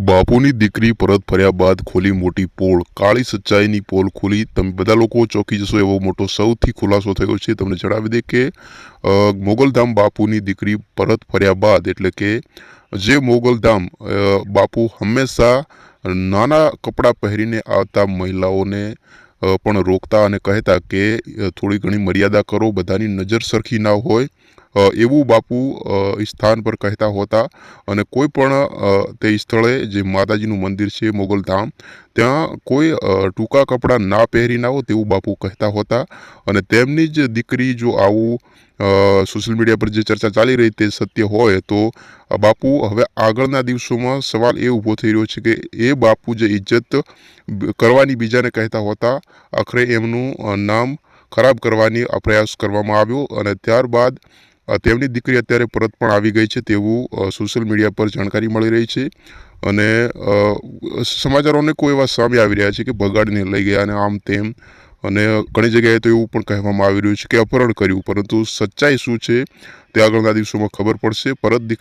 બાપુની દીકરી પરત ફર્યા બાદ ખોલી મોટી પોલ કાળી સચ્ચાઈની પોલ ખોલી. તમે બધા લોકો ચોંકી જશો એવો મોટો સૌથી ખુલાસો થયો છે. તમને જણાવી દે કે મોગલધામ બાપુની દીકરી પરત ફર્યા બાદ એટલે કે, જે મોગલધામ બાપુ હંમેશા નાના કપડાં પહેરીને આવતા મહિલાઓને પણ રોકતા અને કહેતા કે, થોડી ઘણી મર્યાદા કરો. બધાની નજર સરખી ના હોય. એવું બાપુ સ્થાન પર કહેતા હોતા અને કોઈ પણ તે સ્થળે જે માતાજીનું મંદિર છે મોગલધામ ત્યાં કોઈ ટૂંકા કપડાં ના પહેરીને આવો તેવું બાપુ કહેતા હોતા અને તેમની જ દીકરી જો આવું સોશિયલ મીડિયા પર જે ચર્ચા ચાલી રહી તે સત્ય હોય તો બાપુ હવે આગળના દિવસોમાં સવાલ એ ઊભો થઈ રહ્યો છે કે એ બાપુ જે ઇજ્જત કરવાની બીજાને કહેતા હોતા, આખરે એમનું નામ ખરાબ કરવાની પ્રયાસ કરવામાં આવ્યો અને ત્યારબાદ તેમની દીકરી અત્યારે પરત પણ આવી ગઈ છે તેવું સોશિયલ મીડિયા પર જાણકારી મળી રહી છે. અને સમાચારોને કોઈ એવા સામે આવી રહ્યા છે કે બગાડીને લઈ ગયા અને આમ તેમ. અને ઘણી જગ્યાએ તો એવું પણ કહેવામાં આવી રહ્યું છે કે અપહરણ કર્યું, પરંતુ સચ્ચાઈ શું છે તે આગળના દિવસોમાં ખબર પડશે. પરત દીકરી